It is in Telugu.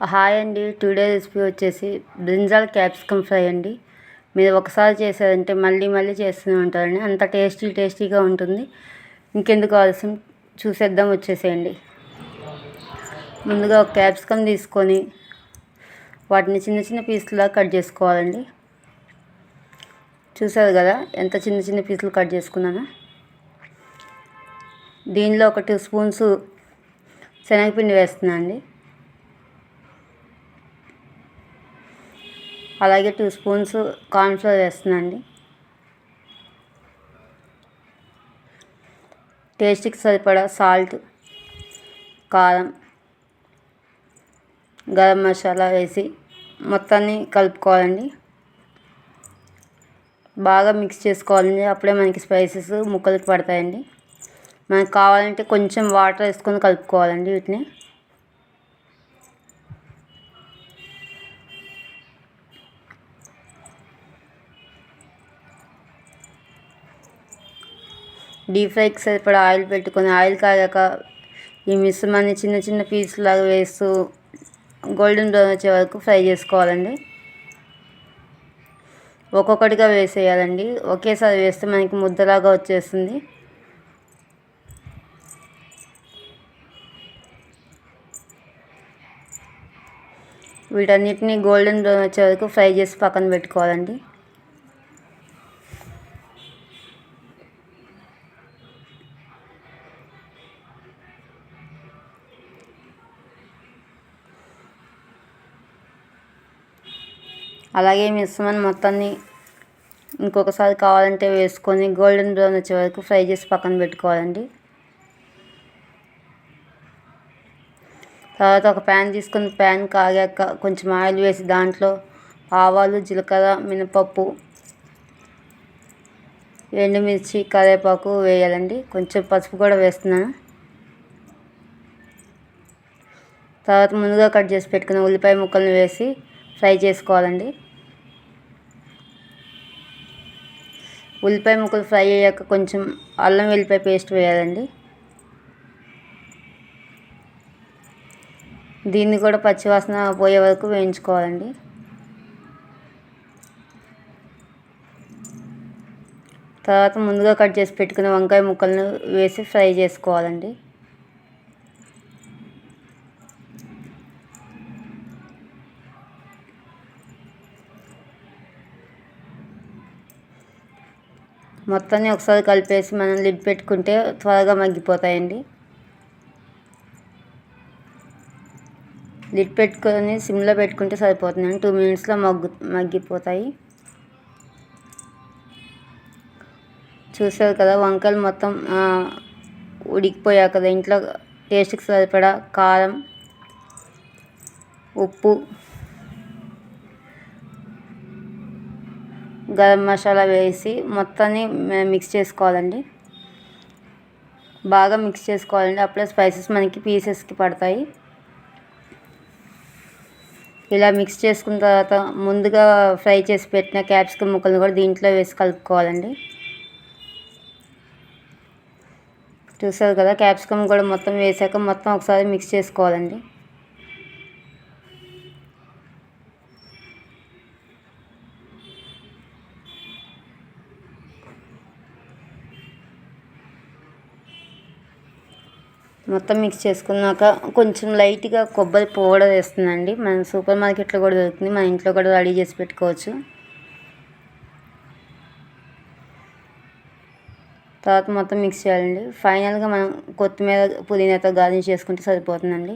హాయ్ అండి. టుడే రెసిపీ వచ్చేసి బ్రింజాల్ క్యాప్సికమ్ ఫ్రై అండి. మీరు ఒకసారి చేశారంటే మళ్ళీ మళ్ళీ చేస్తూనే ఉంటారండి. అంత టేస్టీ టేస్టీగా ఉంటుంది. ఇంకెందుకు ఆలస్యం? చూసేద్దాం వచ్చేసేయండి. ముందుగా ఒక క్యాప్సికమ్ తీసుకొని వాటిని చిన్న చిన్న పీసులా కట్ చేసుకోవాలండి. చూసారు కదా ఎంత చిన్న చిన్న పీసులు కట్ చేసుకున్నానో? దీనిలో ఒక టూ స్పూన్స్ శనగపిండి వేస్తున్నాను అండి అలాగే టూ స్పూన్స్ కార్న్ఫ్లోర్ వేస్తుందండి టేస్ట్కి సరిపడా సాల్ట్ కారం గరం మసాలా వేసి మొత్తాన్ని కలుపుకోవాలండి. బాగా మిక్స్ చేసుకోవాలండి. అప్పుడే మనకి స్పైసెస్ ముక్కలకి పడతాయండి. మనకు కావాలంటే కొంచెం వాటర్ వేసుకొని కలుపుకోవాలండి వీటిని. డీప్ ఫ్రైకి సరిపడా ఆయిల్ పెట్టుకొని ఆయిల్ కాగాక ఈ మిశ్రమాన్ని చిన్న చిన్న పీసులాగా వేస్తూ గోల్డెన్ బ్రౌన్ వచ్చే వరకు ఫ్రై చేసుకోవాలండి. ఒక్కొక్కటిగా వేసేయాలండి. ఒకేసారి వేస్తే మనకి ముద్దలాగా వచ్చేస్తుంది. వీటన్నిటిని గోల్డెన్ బ్రౌన్ వచ్చే వరకు ఫ్రై చేసి పక్కన పెట్టుకోవాలండి. అలాగే మిశ్రమాన్ని మొత్తాన్ని ఇంకొకసారి కావాలంటే వేసుకొని గోల్డెన్ బ్రౌన్ వచ్చే వరకు ఫ్రై చేసి పక్కన పెట్టుకోవాలండి. తర్వాత ఒక ప్యాన్ తీసుకొని ప్యాన్ కాగాక కొంచెం ఆయిల్ వేసి దాంట్లో ఆవాలు జీలకర్ర మినపప్పు ఎండుమిర్చి కరివేపాకు వేయాలండి. కొంచెం పసుపు కూడా వేస్తున్నాను. తర్వాత ముందుగా కట్ చేసి పెట్టుకున్న ఉల్లిపాయ ముక్కలను వేసి ఫ్రై చేసుకోవాలండి. ఉల్లిపాయ ముక్కలు ఫ్రై అయ్యాక కొంచెం అల్లం వెల్లిపాయ పేస్ట్ వేయాలండి. దీన్ని కూడా పచ్చివాసన పోయే వరకు వేయించుకోవాలండి. తర్వాత ముందుగా కట్ చేసి పెట్టుకున్న వంకాయ ముక్కలను వేసి ఫ్రై చేసుకోవాలండి. మొత్తాన్ని ఒకసారి కలిపేసి మనం లిడ్ పెట్టుకుంటే త్వరగా మగ్గిపోతాయండి. లిడ్ పెట్టుకొని సిమ్లో పెట్టుకుంటే సరిపోతుందండి. టూ మినిట్స్లో మగ్గు మగ్గిపోతాయి. చూసారు కదా వంకాయలు మొత్తం ఉడికిపోయాక ఇంట్లో టేస్ట్కి సరిపడా కారం ఉప్పు గరం మసాలా వేసి మొత్తాన్ని మిక్స్ చేసుకోవాలండి. బాగా మిక్స్ చేసుకోవాలండి. అప్పుడే స్పైసెస్ మనకి పీసెస్కి పడతాయి. ఇలా మిక్స్ చేసుకున్న తర్వాత ముందుగా ఫ్రై చేసి పెట్టిన క్యాప్సికమ్ ముక్కలను కూడా దీంట్లో వేసి కలుపుకోవాలండి. చూసారు కదా క్యాప్సికమ్ కూడా మొత్తం వేసాక మొత్తం ఒకసారి మిక్స్ చేసుకోవాలండి. మొత్తం మిక్స్ చేసుకున్నాక కొంచెం లైట్గా కొబ్బరి పౌడర్ వేస్తుందండి. మన సూపర్ మార్కెట్లో కూడా దొరుకుతుంది. మన ఇంట్లో కూడా రెడీ చేసి పెట్టుకోవచ్చు. తర్వాత మొత్తం మిక్స్ చేయాలండి. ఫైనల్గా మనం కొత్తిమీర పుదీనాతో గార్నిష్ చేసుకుంటే సరిపోతుందండి.